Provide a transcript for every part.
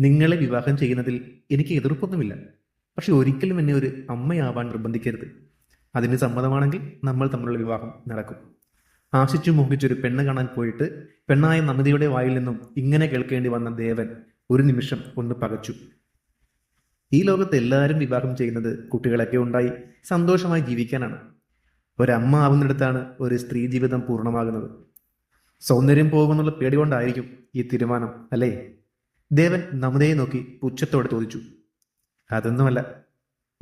നിങ്ങളെ വിവാഹം ചെയ്യുന്നതിൽ എനിക്ക് എതിർപ്പൊന്നുമില്ല. പക്ഷെ ഒരിക്കലും എന്നെ ഒരു അമ്മയാവാൻ നിർബന്ധിക്കരുത്. അതിന് സമ്മതമാണെങ്കിൽ നമ്മൾ തമ്മിലുള്ള വിവാഹം നടക്കും. ആശിച്ചു മോഹിച്ചൊരു പെണ്ണ് കാണാൻ പോയിട്ട് പെണ്ണായ നമിതയുടെ വായിൽ നിന്നും ഇങ്ങനെ കേൾക്കേണ്ടി വന്ന ദേവൻ ഒരു നിമിഷം ഒന്ന് പകച്ചു. ഈ ലോകത്ത് എല്ലാവരും വിവാഹം ചെയ്യുന്നത് കുട്ടികളൊക്കെ ഉണ്ടായി സന്തോഷമായി ജീവിക്കാനാണ്. ഒരമ്മ ആവുന്നിടത്താണ് ഒരു സ്ത്രീ ജീവിതം പൂർണമാകുന്നത്. സൗന്ദര്യം പോകുമെന്നുള്ള പേടി കൊണ്ടായിരിക്കും ഈ തീരുമാനം അല്ലേ? ദേവൻ നമിതയെ നോക്കി പുച്ഛത്തോടെ ചോദിച്ചു അതൊന്നുമല്ല.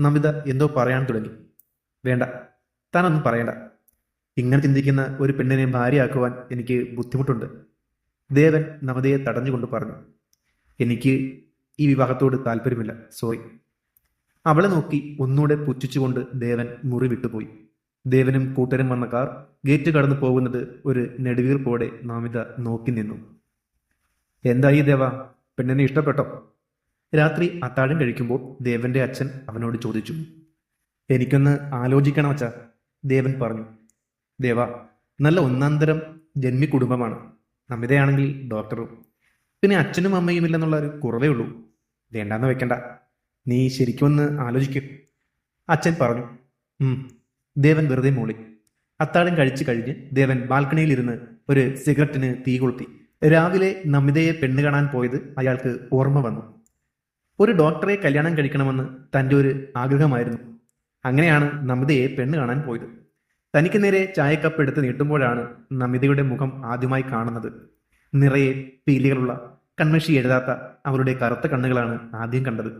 നമിത എന്തോ പറയാൻ തുടങ്ങി. വേണ്ട. താനൊന്നും പറയണ്ട. ഇങ്ങനെ ചിന്തിക്കുന്ന ഒരു പെണ്ണിനെ ഭാര്യയാക്കുവാൻ എനിക്ക് ബുദ്ധിമുട്ടുണ്ട്. ദേവൻ നമിതയെ തടഞ്ഞുകൊണ്ട് പറഞ്ഞു എനിക്ക് ഈ വിവാഹത്തോട് താല്പര്യമില്ല. സോറി. അവളെ നോക്കി ഒന്നുകൂടെ പുച്ഛിച്ചുകൊണ്ട് ദേവൻ മുറി വിട്ടുപോയി. ദേവനും കൂട്ടരും വന്ന കാർ ഗേറ്റ് കടന്നു പോകുന്നത് ഒരു നെടുവീർപ്പോടെ നാമിത നോക്കി നിന്നു. എന്തായി ദേവ? പെണ്ണിനെ ഇഷ്ടപ്പെട്ടോ? രാത്രി അത്താഴം കഴിക്കുമ്പോൾ ദേവന്റെ അച്ഛൻ അവനോട് ചോദിച്ചു. എനിക്കൊന്ന് ആലോചിക്കണം അച്ഛ ദേവൻ പറഞ്ഞു. ദേവ നല്ല ഒന്നാന്തരം ജന്മി കുടുംബമാണ് നമിതയാണെങ്കിൽ ഡോക്ടറും. പിന്നെ അച്ഛനും അമ്മയും ഇല്ലെന്നുള്ള ഒരു കുറവേ ഉള്ളൂ. വേണ്ടാന്ന് വെക്കണ്ട. നീ ശരിക്കും ഒന്ന് ആലോചിക്കും. അച്ഛൻ പറഞ്ഞു ദേവൻ വെറുതെ മൂളി. അത്താഴം കഴിച്ചു കഴിഞ്ഞ് ദേവൻ ബാൽക്കണിയിൽ ബാൽക്കണിയിലിരുന്ന് ഒരു സിഗരറ്റിന് തീ കൊളുത്തി. രാവിലെ നമിതയെ പെണ്ണ് കാണാൻ പോയത് അയാൾക്ക് ഓർമ്മ വന്നു. ഒരു ഡോക്ടറെ കല്യാണം കഴിക്കണമെന്ന് തന്റെ ഒരു ആഗ്രഹമായിരുന്നു. അങ്ങനെയാണ് നമിതയെ പെണ്ണ് കാണാൻ പോയത്. തനിക്ക് നേരെ ചായക്കപ്പ് എടുത്ത് നീട്ടുമ്പോഴാണ് നമിതയുടെ മുഖം ആദ്യമായി കാണുന്നത്. നിറയെ പീലികളുള്ള കൺമഷി എഴുതാത്ത അവരുടെ കറുത്ത കണ്ണുകളാണ് ആദ്യം കണ്ടത്.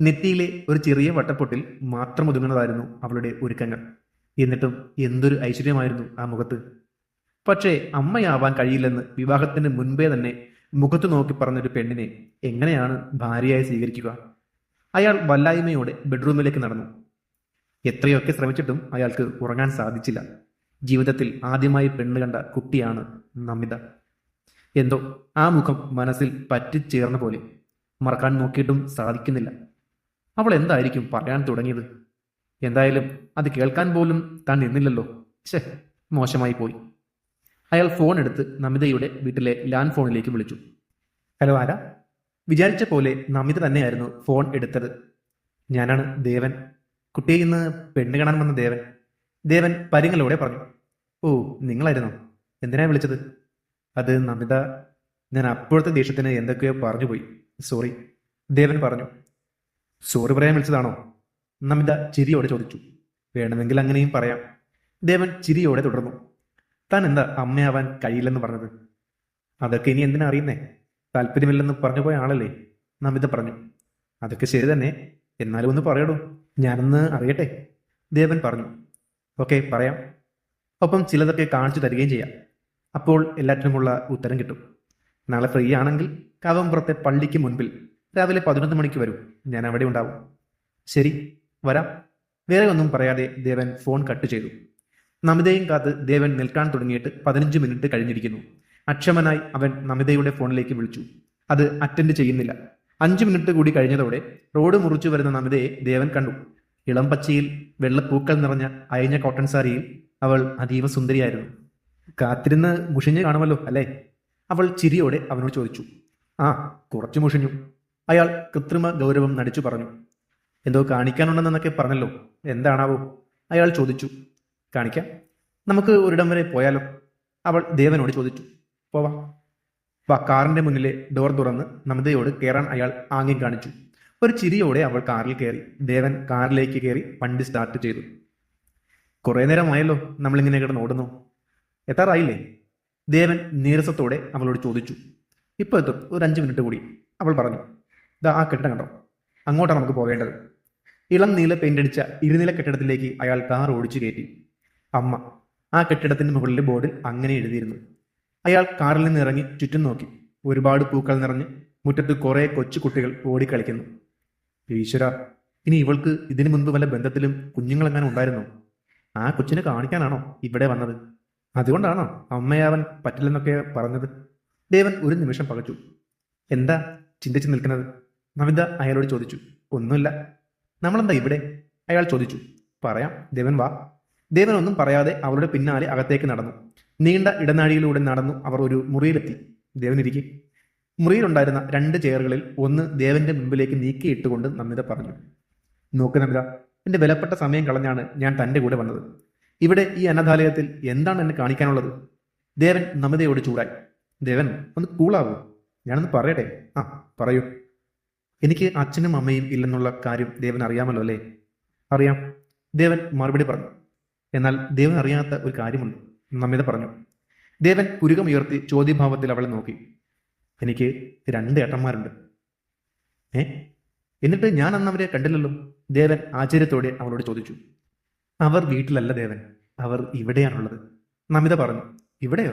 നെറ്റിയിലെ ഒരു ചെറിയ വട്ടപ്പൊട്ടിൽ മാത്രം ഒതുങ്ങുന്നതായിരുന്നു അവളുടെ ഒരുക്കങ്ങൾ. എന്നിട്ടും എന്തൊരു ഐശ്വര്യമായിരുന്നു ആ മുഖത്ത്. പക്ഷേ അമ്മയാവാൻ കഴിയില്ലെന്ന് വിവാഹത്തിന് മുൻപേ തന്നെ മുഖത്തു നോക്കി പറഞ്ഞൊരു പെണ്ണിനെ എങ്ങനെയാണ് ഭാര്യയായി സ്വീകരിക്കുക? അയാൾ വല്ലായ്മയോടെ ബെഡ്റൂമിലേക്ക് നടന്നു. എത്രയൊക്കെ ശ്രമിച്ചിട്ടും അയാൾക്ക് ഉറങ്ങാൻ സാധിച്ചില്ല. ജീവിതത്തിൽ ആദ്യമായി പെണ്ണ് കണ്ട കുട്ടിയാണ് നമിത. എന്തോ ആ മുഖം മനസ്സിൽ പറ്റിച്ചേർന്ന പോലെ. മറക്കാൻ നോക്കിയിട്ടും സാധിക്കുന്നില്ല. അവൾ എന്തായിരിക്കും പറയാൻ തുടങ്ങിയത്? എന്തായാലും അത് കേൾക്കാൻ പോലും താൻ നിന്നില്ലല്ലോ. ഛേ മോശമായി പോയി. അയാൾ ഫോൺ എടുത്ത് നമിതയുടെ വീട്ടിലെ ലാൻഡ് ഫോണിലേക്ക് വിളിച്ചു. ഹലോ ആരാ? വിചാരിച്ച പോലെ നമിത തന്നെയായിരുന്നു ഫോൺ എടുത്തത്. ഞാനാണ് ദേവൻ. കുട്ടിയെ ഇന്ന് പെണ്ണ് കാണാൻ വന്ന ദേവൻ. ദേവൻ പരിങ്ങളോടെ പറഞ്ഞു. ഓ നിങ്ങളായിരുന്നു? എന്തിനാ വിളിച്ചത്? അത് നമിത. ഞാൻ അപ്പോഴത്തെ ദേഷ്യത്തിന് എന്തൊക്കെയോ പറഞ്ഞു പോയി. സോറി. ദേവൻ പറഞ്ഞു. സോറി പറയാൻ വിളിച്ചതാണോ? നമിത ചിരിയോടെ ചോദിച്ചു. വേണമെങ്കിൽ അങ്ങനെയും പറയാം. ദേവൻ ചിരിയോടെ തുടർന്നു. താൻ എന്താ അമ്മയാവാൻ കഴിയില്ലെന്ന് പറഞ്ഞത്? അതൊക്കെ ഇനി എന്തിനാ അറിയുന്നേ? താല്പര്യമില്ലെന്ന് പറഞ്ഞു പോയ ആളല്ലേ? നമിത പറഞ്ഞു. അതൊക്കെ ശരി തന്നെ. എന്നാലും ഒന്ന് പറയടൂ. ഞാനൊന്ന് അറിയട്ടെ? ദേവൻ പറഞ്ഞു. ഓക്കെ പറയാം. ഒപ്പം ചിലതൊക്കെ കാണിച്ചു തരികയും ചെയ്യാം. അപ്പോൾ എല്ലാറ്റിനുമുള്ള ഉത്തരം കിട്ടും. നാളെ ഫ്രീ ആണെങ്കിൽ കാവമ്പുറത്തെ പള്ളിക്ക് മുൻപിൽ രാവിലെ പതിനൊന്ന് മണിക്ക് വരും. ഞാൻ അവിടെ ഉണ്ടാവും. ശരി വരാം. വേറെ ഒന്നും പറയാതെ ദേവൻ ഫോൺ കട്ട് ചെയ്തു. നമിതയും കാത്ത് ദേവൻ നിൽക്കാൻ തുടങ്ങിയിട്ട് പതിനഞ്ച് മിനിറ്റ് കഴിഞ്ഞിരിക്കുന്നു. അക്ഷമനായി അവൻ നമിതയുടെ ഫോണിലേക്ക് വിളിച്ചു. അത് അറ്റൻഡ് ചെയ്യുന്നില്ല. അഞ്ച് മിനിറ്റ് കൂടി കഴിഞ്ഞതോടെ റോഡ് മുറിച്ചു വരുന്ന നമിതയെ ദേവൻ കണ്ടു. ഇളം പച്ചയിൽ വെള്ളപ്പൂക്കൾ നിറഞ്ഞ അയഞ്ഞ കോട്ടൺ സാരിയിൽ അവൾ അതീവ സുന്ദരിയായിരുന്നു. കാത്തിരുന്ന് മുഷിഞ്ഞ് കാണുമല്ലോ അല്ലേ? അവൾ ചിരിയോടെ അവനോട് ചോദിച്ചു. ആ കുറച്ചു മുഷിഞ്ഞു. അയാൾ കൃത്രിമ ഗൗരവം നടിച്ചു പറഞ്ഞു. എന്തോ കാണിക്കാനുണ്ടെന്നൊക്കെ പറഞ്ഞല്ലോ. എന്താണാവോ? അയാൾ ചോദിച്ചു. കാണിക്കാം. നമുക്ക് ഒരിടം വരെ പോയാലോ? അവൾ ദേവനോട് ചോദിച്ചു. പോവാം. വാ കാറിന്റെ മുന്നിലെ ഡോർ തുറന്ന് നമിതയോട് കയറാൻ അയാൾ ആംഗ്യം കാണിച്ചു. ഒരു ചിരിയോടെ അവൾ കാറിൽ കയറി ദേവൻ കാറിലേക്ക് കയറി വണ്ടി സ്റ്റാർട്ട് ചെയ്തു. കുറെ നേരമായല്ലോ നമ്മളിങ്ങനെ കിടന്ന് ഓടുന്നു. എത്താറായില്ലേ? ദേവൻ നീരസത്തോടെ അവളോട് ചോദിച്ചു. ഇപ്പൊ എത്തും. ഒരു അഞ്ച് മിനിറ്റ് കൂടി. അവൾ പറഞ്ഞു. ഇതാ ആ കെട്ടിടം കണ്ടോ? അങ്ങോട്ടാണ് നമുക്ക് പോകേണ്ടത് ഇളം നീല പെയിന്റ് അടിച്ച ഇരുനില കെട്ടിടത്തിലേക്ക് അയാൾ കാർ ഓടിച്ചു കയറ്റി. അമ്മ. ആ കെട്ടിടത്തിന്റെ മുകളിലെ ബോർഡിൽ അങ്ങനെ എഴുതിയിരുന്നു. അയാൾ കാറിൽ നിന്ന് ഇറങ്ങി ചുറ്റും നോക്കി. ഒരുപാട് പൂക്കൾ നിറഞ്ഞ് മുറ്റത്ത് കുറെ കൊച്ചു കുട്ടികൾ ഓടിക്കളിക്കുന്നു ഈശ്വര ഇനി ഇവൾക്ക് ഇതിനു മുൻപ് വല്ല ബന്ധത്തിലും കുഞ്ഞുങ്ങളെങ്ങനെ ഉണ്ടായിരുന്നോ? ആ കൊച്ചിനെ കാണിക്കാനാണോ ഇവിടെ വന്നത്? അതുകൊണ്ടാണോ അമ്മയാവൻ പറ്റില്ലെന്നൊക്കെ പറഞ്ഞത്? ദേവൻ ഒരു നിമിഷം പകച്ചു. എന്താ ചിന്തിച്ചു നിൽക്കുന്നത്? നവിത അയാളോട് ചോദിച്ചു. ഒന്നുമില്ല. നമ്മളെന്താ ഇവിടെ? അയാൾ ചോദിച്ചു. പറയാം. ദേവൻ വാ. ദേവൻ ഒന്നും പറയാതെ അവരുടെ പിന്നാലെ അകത്തേക്ക് നടന്നു. നീണ്ട ഇടനാഴിയിലൂടെ നടന്നു അവർ ഒരു മുറിയിലെത്തി. ദേവനിരിക്കെ. മുറിയിലുണ്ടായിരുന്ന രണ്ട് ചെയറുകളിൽ ഒന്ന് ദേവന്റെ മുമ്പിലേക്ക് നീക്കിയിട്ടുകൊണ്ട് നമിത പറഞ്ഞു. നോക്ക് നമിത എന്റെ വിലപ്പെട്ട സമയം കളഞ്ഞാണ് ഞാൻ തന്റെ കൂടെ വന്നത്. ഇവിടെ ഈ അനാഥാലയത്തിൽ എന്താണ് എന്നെ കാണിക്കാനുള്ളത്? ദേവൻ നമിതയോട് ചൂടായി. ദേവൻ ഒന്ന് കൂളാവൂ. ഞാനൊന്ന് പറയട്ടെ? ആ പറയൂ. എനിക്ക് അച്ഛനും അമ്മയും ഇല്ലെന്നുള്ള കാര്യം ദേവൻ അറിയാമല്ലോ അല്ലേ? അറിയാം. ദേവൻ മറുപടി പറഞ്ഞു. എന്നാൽ ദേവൻ അറിയാത്ത ഒരു കാര്യമുണ്ട്. നമിത പറഞ്ഞു ദേവൻ പുരുകമുയർത്തി ചോദ്യഭാവത്തിൽ അവളെ നോക്കി. എനിക്ക് രണ്ട് ഏട്ടന്മാരുണ്ട്. ഏ? എന്നിട്ട് ഞാൻ അന്ന് അവരെ കണ്ടില്ലല്ലോ? ദേവൻ ആശ്ചര്യത്തോടെ അവളോട് ചോദിച്ചു. അവർ വീട്ടിലല്ല ദേവൻ അവർ ഇവിടെയാണുള്ളത്. നമിത പറഞ്ഞു ഇവിടെയോ?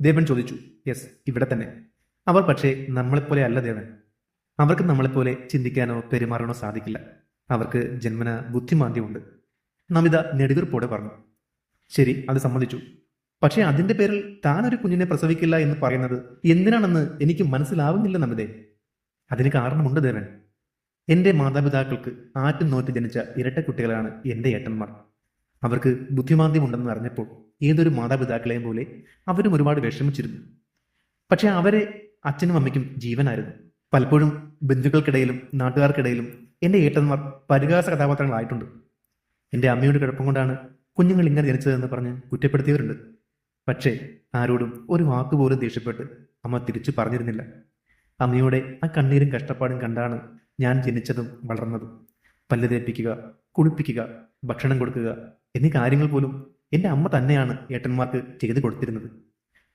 ദേവൻ ചോദിച്ചു യെസ് ഇവിടെ തന്നെ. അവർ പക്ഷേ നമ്മളെപ്പോലെ അല്ല ദേവൻ. അവർക്ക് നമ്മളെപ്പോലെ ചിന്തിക്കാനോ പെരുമാറാനോ സാധിക്കില്ല. അവർക്ക് ജന്മന ബുദ്ധിമാന്ദ്യമുണ്ട്. നമിത നെടുവീർപ്പോടെ പറഞ്ഞു. ശരി അത് സമ്മതിച്ചു. പക്ഷേ അതിന്റെ പേരിൽ താൻ ഒരു കുഞ്ഞിനെ പ്രസവിക്കില്ല എന്ന് പറയുന്നത് എന്തിനാണെന്ന് എനിക്ക് മനസ്സിലാവുന്നില്ല നമിതേ. അതിന് കാരണമുണ്ട് ദേവൻ. എന്റെ മാതാപിതാക്കൾക്ക് ആറ്റും നോറ്റ് ജനിച്ച ഇരട്ട കുട്ടികളാണ് എന്റെ ഏട്ടന്മാർ. അവർക്ക് ബുദ്ധിമാന്ദ്യമുണ്ടെന്ന് അറിഞ്ഞപ്പോൾ ഏതൊരു മാതാപിതാക്കളെയും പോലെ അവരും ഒരുപാട് വിഷമിച്ചിരുന്നു. പക്ഷെ അവരെ അച്ഛനും അമ്മയ്ക്കും ജീവനായിരുന്നു. പലപ്പോഴും ബന്ധുക്കൾക്കിടയിലും നാട്ടുകാർക്കിടയിലും എന്റെ ഏട്ടന്മാർ പരിഹാസ കഥാപാത്രങ്ങളായിട്ടുണ്ട്. എന്റെ അമ്മയുടെ കുഴപ്പം കൊണ്ടാണ് കുഞ്ഞുങ്ങൾ ഇങ്ങനെ ജനിച്ചതെന്ന് പറഞ്ഞ് കുറ്റപ്പെടുത്തിയവരുണ്ട്. പക്ഷേ ആരോടും ഒരു വാക്കുപോലും ദേഷ്യപ്പെട്ട് അമ്മ തിരിച്ചു പറഞ്ഞിരുന്നില്ല. അമ്മയുടെ ആ കണ്ണീരും കഷ്ടപ്പാടും കണ്ടാണ് ഞാൻ ജനിച്ചതും വളർന്നതും. പല്ല് തേപ്പിക്കുക കുളിപ്പിക്കുക ഭക്ഷണം കൊടുക്കുക എന്നീ കാര്യങ്ങൾ പോലും എന്റെ അമ്മ തന്നെയാണ് ഏട്ടന്മാർക്ക് ചെയ്തു കൊടുത്തിരുന്നത്.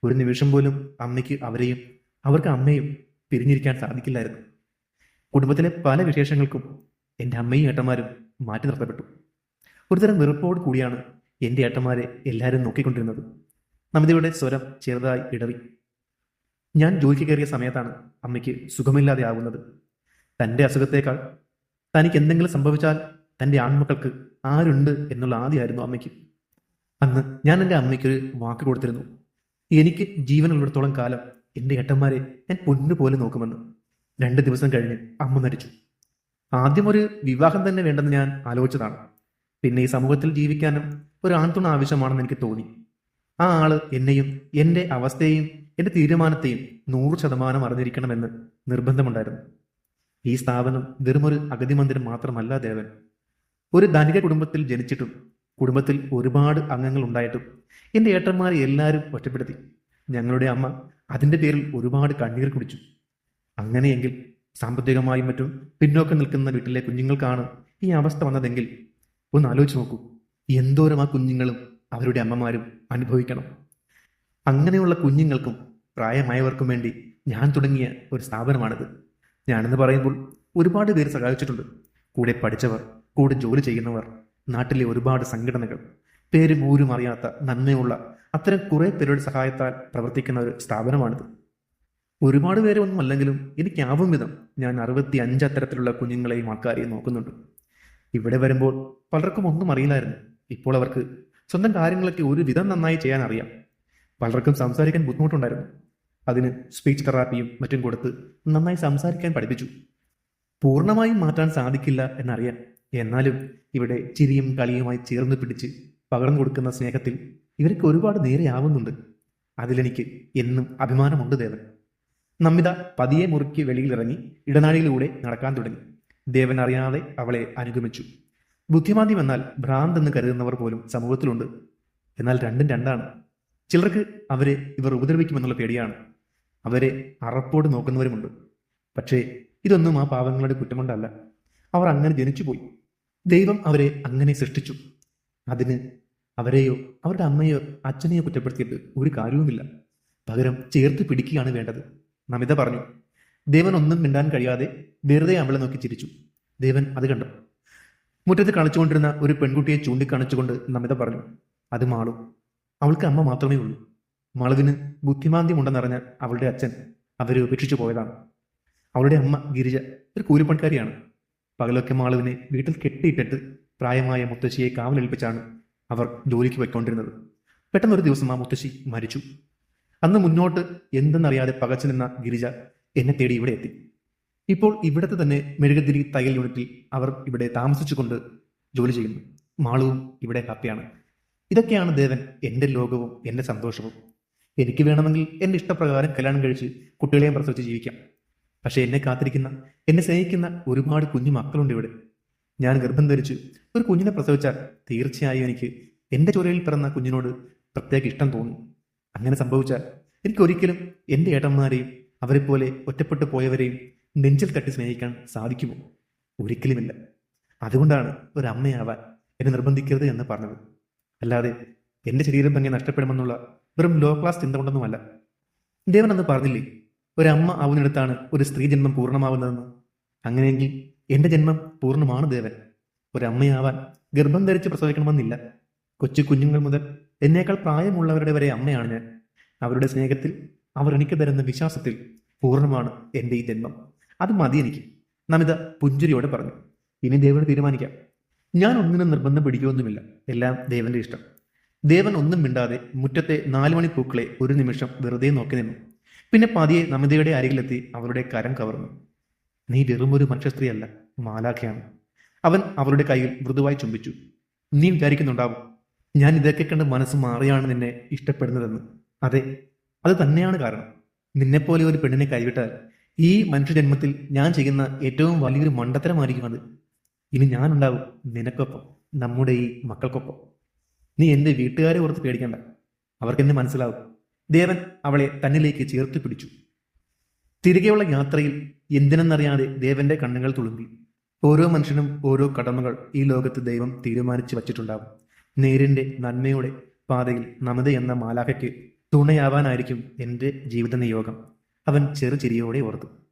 ഒരു നിമിഷം പോലും അമ്മയ്ക്ക് അവരെയും അവർക്ക് അമ്മയും പിരിഞ്ഞിരിക്കാൻ സാധിക്കില്ലായിരുന്നു. കുടുംബത്തിലെ പല വിശേഷങ്ങൾക്കും എന്റെ അമ്മയും ഏട്ടന്മാരും മാറ്റി നിർത്തപ്പെട്ടു. ഒരുതരം വെറുപ്പോട് കൂടിയാണ് എന്റെ ഏട്ടന്മാരെ എല്ലാവരും നോക്കിക്കൊണ്ടിരുന്നത്. നമിതയുടെ സ്വരം ചെറുതായി ഇടറി. ഞാൻ ജോലിക്ക് കയറിയ സമയത്താണ് അമ്മയ്ക്ക് സുഖമില്ലാതെ ആകുന്നത്. തന്റെ അസുഖത്തേക്കാൾ തനിക്ക് എന്തെങ്കിലും സംഭവിച്ചാൽ തന്റെ ആൺമക്കൾക്ക് ആരുണ്ട് എന്നുള്ള ആദ്യമായിരുന്നു അമ്മയ്ക്ക്. അന്ന് ഞാൻ എന്റെ അമ്മയ്ക്കൊരു വാക്ക് കൊടുത്തിരുന്നു. എനിക്ക് ജീവനുള്ളിടത്തോളം കാലം എന്റെ ഏട്ടന്മാരെ ഞാൻ പൊന്നുപോലെ നോക്കുമെന്ന്. രണ്ട് ദിവസം കഴിഞ്ഞ് അമ്മ മരിച്ചു. ആദ്യം ഒരു വിവാഹം തന്നെ വേണ്ടെന്ന് ഞാൻ ആലോചിച്ചതാണ്. പിന്നെ ഈ സമൂഹത്തിൽ ജീവിക്കാനും ഒരു ആൺതുണ ആവശ്യമാണെന്ന് എനിക്ക് തോന്നി. ആ ആൾ എന്നെയും എന്റെ അവസ്ഥയെയും എന്റെ തീരുമാനത്തെയും നൂറ് ശതമാനം അറിഞ്ഞിരിക്കണമെന്ന് നിർബന്ധമുണ്ടായിരുന്നു. ഈ സ്ഥാപനം വെറുമൊരു അഗതി മന്ദിരം മാത്രമല്ല ദേവൻ. ഒരു ധനിക കുടുംബത്തിൽ ജനിച്ചിട്ടും കുടുംബത്തിൽ ഒരുപാട് അംഗങ്ങൾ ഉണ്ടായിട്ടും എന്റെ ഏട്ടന്മാരെ എല്ലാവരും ഒറ്റപ്പെടുത്തി. ഞങ്ങളുടെ അമ്മ അതിന്റെ പേരിൽ ഒരുപാട് കണ്ണീർ കുടിച്ചു. അങ്ങനെയെങ്കിൽ സാമ്പത്തികമായും മറ്റും പിന്നോക്കം നിൽക്കുന്ന വീട്ടിലെ കുഞ്ഞുങ്ങൾക്കാണ് ഈ അവസ്ഥ വന്നതെങ്കിൽ ഒന്ന് ആലോചിച്ച് നോക്കൂ. എന്തോരം ആ കുഞ്ഞുങ്ങളും അവരുടെ അമ്മമാരും അനുഭവിക്കണം. അങ്ങനെയുള്ള കുഞ്ഞുങ്ങൾക്കും പ്രായമായവർക്കും വേണ്ടി ഞാൻ തുടങ്ങിയ ഒരു സ്ഥാപനമാണിത്. ഞാനെന്ന് പറയുമ്പോൾ ഒരുപാട് പേര് സഹായിച്ചിട്ടുണ്ട്. കൂടെ പഠിച്ചവർ കൂടെ ജോലി ചെയ്യുന്നവർ നാട്ടിലെ ഒരുപാട് സംഘടനകൾ പേരും ഊരും അറിയാത്ത നന്മയുള്ള അത്തരം കുറേ പേരുടെ സഹായത്താൽ പ്രവർത്തിക്കുന്ന ഒരു സ്ഥാപനമാണിത്. ഒരുപാട് പേരെ ഒന്നും അല്ലെങ്കിലും എനിക്കാവും വിധം ഞാൻ അറുപത്തി അഞ്ച് അത്തരത്തിലുള്ള കുഞ്ഞുങ്ങളെയും ആൾക്കാരെയും നോക്കുന്നുണ്ട്. ഇവിടെ വരുമ്പോൾ പലർക്കും ഒന്നും അറിയില്ലായിരുന്നു. ഇപ്പോൾ അവർക്ക് സ്വന്തം കാര്യങ്ങളൊക്കെ ഒരു വിധം നന്നായി ചെയ്യാൻ അറിയാം. പലർക്കും സംസാരിക്കാൻ ബുദ്ധിമുട്ടുണ്ടായിരുന്നു. അതിന് സ്പീച്ച് തെറാപ്പിയും മറ്റും കൊടുത്ത് നന്നായി സംസാരിക്കാൻ പഠിപ്പിച്ചു. പൂർണമായും മാറ്റാൻ സാധിക്കില്ല എന്നറിയാം. എന്നാലും ഇവിടെ ചിരിയും കളിയുമായി ചേർന്ന് പിടിച്ച് പകർന്നു കൊടുക്കുന്ന സ്നേഹത്തിൽ ഇവർക്ക് ഒരുപാട് നേരെയാവുന്നുണ്ട്. അതിലെനിക്ക് എന്നും അഭിമാനമുണ്ട് ദേവൻ. നമിത പതിയെ മുറുക്കി വെളിയിലിറങ്ങി ഇടനാഴിയിലൂടെ നടക്കാൻ തുടങ്ങി. ദേവൻ അറിയാതെ അവളെ അനുഗമിച്ചു. ബുദ്ധിമാന്തി വന്നാൽ ഭ്രാന്ത് എന്ന് കരുതുന്നവർ പോലും സമൂഹത്തിലുണ്ട്. എന്നാൽ രണ്ടും രണ്ടാണ്. ചിലർക്ക് അവരെ ഇവർ ഉപദ്രവിക്കുമെന്നുള്ള പേടിയാണ്. അവരെ അറപ്പോട് നോക്കുന്നവരുമുണ്ട്. പക്ഷേ ഇതൊന്നും ആ പാവങ്ങളുടെ കുറ്റം കൊണ്ടല്ല അവർ അങ്ങനെ ജനിച്ചുപോയി. ദൈവം അവരെ അങ്ങനെ സൃഷ്ടിച്ചു. അതിന് അവരെയോ അവരുടെ അമ്മയോ അച്ഛനെയോ കുറ്റപ്പെടുത്തിയിട്ട് ഒരു കാര്യവുമില്ല. പകരം ചേർത്ത് പിടിക്കുകയാണ് വേണ്ടത്. നമിത പറഞ്ഞു ദേവൻ ഒന്നും മിണ്ടാൻ കഴിയാതെ വെറുതെ അവളെ നോക്കി ചിരിച്ചു. ദേവൻ അത് കണ്ടു. മുറ്റത്ത് കളിച്ചുകൊണ്ടിരുന്ന ഒരു പെൺകുട്ടിയെ ചൂണ്ടിക്കാണിച്ചുകൊണ്ട് നമിത പറഞ്ഞു അത് മാളു. അവൾക്ക് അമ്മ മാത്രമേ ഉള്ളൂ. മാളുവിന് ബുദ്ധിമാന്ദ്യമുണ്ടെന്നറിഞ്ഞ അവളുടെ അച്ഛൻ അവരെ ഉപേക്ഷിച്ചു പോയതാണ്. അവളുടെ അമ്മ ഗിരിജ ഒരു കൂലിപ്പണിക്കാരിയാണ്. പകലൊക്കെ മാളുവിനെ വീട്ടിൽ കെട്ടിയിട്ടിട്ട് പ്രായമായ മുത്തശ്ശിയെ കാവലേൽപ്പിച്ചാണ് അവർ ജോലിക്ക് പോയിക്കൊണ്ടിരുന്നത്. പെട്ടെന്നൊരു ദിവസം ആ മുത്തശ്ശി മരിച്ചു. അന്ന് മുന്നോട്ട് എന്തെന്നറിയാതെ പകച്ചു നിന്ന ഗിരിജ എന്നെ തേടി ഇവിടെ എത്തി. ഇപ്പോൾ ഇവിടുത്തെ തന്നെ മെഴുകുതിരി തയ്യൽ യൂണിറ്റിൽ അവർ ഇവിടെ താമസിച്ചുകൊണ്ട് ജോലി ചെയ്യുന്നു. മാളവും ഇവിടെ ഹാപ്പിയാണ്. ഇതൊക്കെയാണ് ദേവൻ എന്റെ ലോകവും എന്റെ സന്തോഷവും. എനിക്ക് വേണമെങ്കിൽ എന്റെ ഇഷ്ടപ്രകാരം കല്യാണം കഴിച്ച് കുട്ടികളെയും പ്രസവിച്ച് ജീവിക്കാം. പക്ഷേ എന്നെ കാത്തിരിക്കുന്ന എന്നെ സ്നേഹിക്കുന്ന ഒരുപാട് കുഞ്ഞു മക്കളുണ്ട് ഇവിടെ. ഞാൻ ഗർഭം ധരിച്ച് ഒരു കുഞ്ഞിനെ പ്രസവിച്ചാൽ തീർച്ചയായും എനിക്ക് എന്റെ ചൊരയിൽ പിറന്ന കുഞ്ഞിനോട് പ്രത്യേക ഇഷ്ടം തോന്നും. അങ്ങനെ സംഭവിച്ചാൽ എനിക്ക് ഒരിക്കലും എന്റെ ഏട്ടന്മാരെയും അവരെ പോലെ ഒറ്റപ്പെട്ടു പോയവരെയും നെഞ്ചിൽ തട്ടി സ്നേഹിക്കാൻ സാധിക്കുമോ? ഒരിക്കലുമില്ല. അതുകൊണ്ടാണ് ഒരു അമ്മയാവാൻ എന്നെ നിർബന്ധിക്കരുത് എന്ന് പറഞ്ഞത്. അല്ലാതെ എന്റെ ശരീരം ഭംഗി നഷ്ടപ്പെടുമെന്നുള്ള വെറും ലോ ക്ലാസ് ചിന്ത കൊണ്ടൊന്നുമല്ല. ദേവൻ അന്ന് പറഞ്ഞില്ലേ ഒരമ്മ ആവുന്നിടത്താണ് ഒരു സ്ത്രീ ജന്മം പൂർണമാവുന്നതെന്ന്. അങ്ങനെയെങ്കിൽ എന്റെ ജന്മം പൂർണമാണ് ദേവൻ. ഒരമ്മയാവാൻ ഗർഭം ധരിച്ച് പ്രസവിക്കണമെന്നില്ല. കൊച്ചു കുഞ്ഞുങ്ങൾ മുതൽ എന്നേക്കാൾ പ്രായമുള്ളവരുടെ വരെ അമ്മയാണ് ഞാൻ. അവരുടെ സ്നേഹത്തിൽ അവർ എനിക്ക് തരുന്ന വിശ്വാസത്തിൽ പൂർണമാണ് എന്റെ ഈ ജന്മം. അത് മതി എനിക്ക്. നമിത പുഞ്ചിരിയോടെ പറഞ്ഞു ഇനി ദേവന് തീരുമാനിക്കാം. ഞാൻ ഒന്നിനും നിർബന്ധം പിടിക്കുകയൊന്നുമില്ല എല്ലാം ദേവന്റെ ഇഷ്ടം. ദേവൻ ഒന്നും മിണ്ടാതെ മുറ്റത്തെ നാല് മണി പൂക്കളെ ഒരു നിമിഷം വെറുതെ നോക്കി നിന്നു. പിന്നെ പതിയെ നമിതയുടെ അരികിലെത്തി അവരുടെ കരം കവർന്നു. നീ വെറും ഒരു മനുഷ്യ മാലാഖയാണ്. അവൻ അവരുടെ കയ്യിൽ മൃദുവായി ചുംബിച്ചു. നീ വിചാരിക്കുന്നുണ്ടാവും ഞാൻ ഇതൊക്കെ കണ്ട് മനസ്സ് മാറിയാണ് നിന്നെ ഇഷ്ടപ്പെടുന്നതെന്ന്. അതെ അത് തന്നെയാണ് കാരണം. നിന്നെപ്പോലെ ഒരു പെണ്ണിനെ കൈവിട്ടാൽ ഈ മനുഷ്യജന്മത്തിൽ ഞാൻ ചെയ്യുന്ന ഏറ്റവും വലിയൊരു മണ്ടത്തരമായിരിക്കും അത്. ഇനി ഞാനുണ്ടാവും നിനക്കൊപ്പം നമ്മുടെ ഈ മക്കൾക്കൊപ്പം. നീ എന്റെ വീട്ടുകാരെ ഓർത്ത് പേടിക്കണ്ട. അവർക്കെന്നെ മനസ്സിലാവും. ദേവൻ അവളെ തന്നിലേക്ക് ചേർത്ത് പിടിച്ചു. തിരികെയുള്ള യാത്രയിൽ എന്തിനെന്നറിയാതെ ദേവന്റെ കണ്ണുകൾ തുളുമ്പി. ഓരോ മനുഷ്യനും ഓരോ കടമകൾ ഈ ലോകത്ത് ദൈവം തീരുമാനിച്ചു വച്ചിട്ടുണ്ടാവും. നേരിന്റെ നന്മയുടെ പാതയിൽ നമത എന്ന മാലാഖയ്ക്ക് തുണയാവാനായിരിക്കും എന്റെ ജീവിത നിയോഗം. അവൻ ചെറു ചിരിയോടെ ഓർത്തു.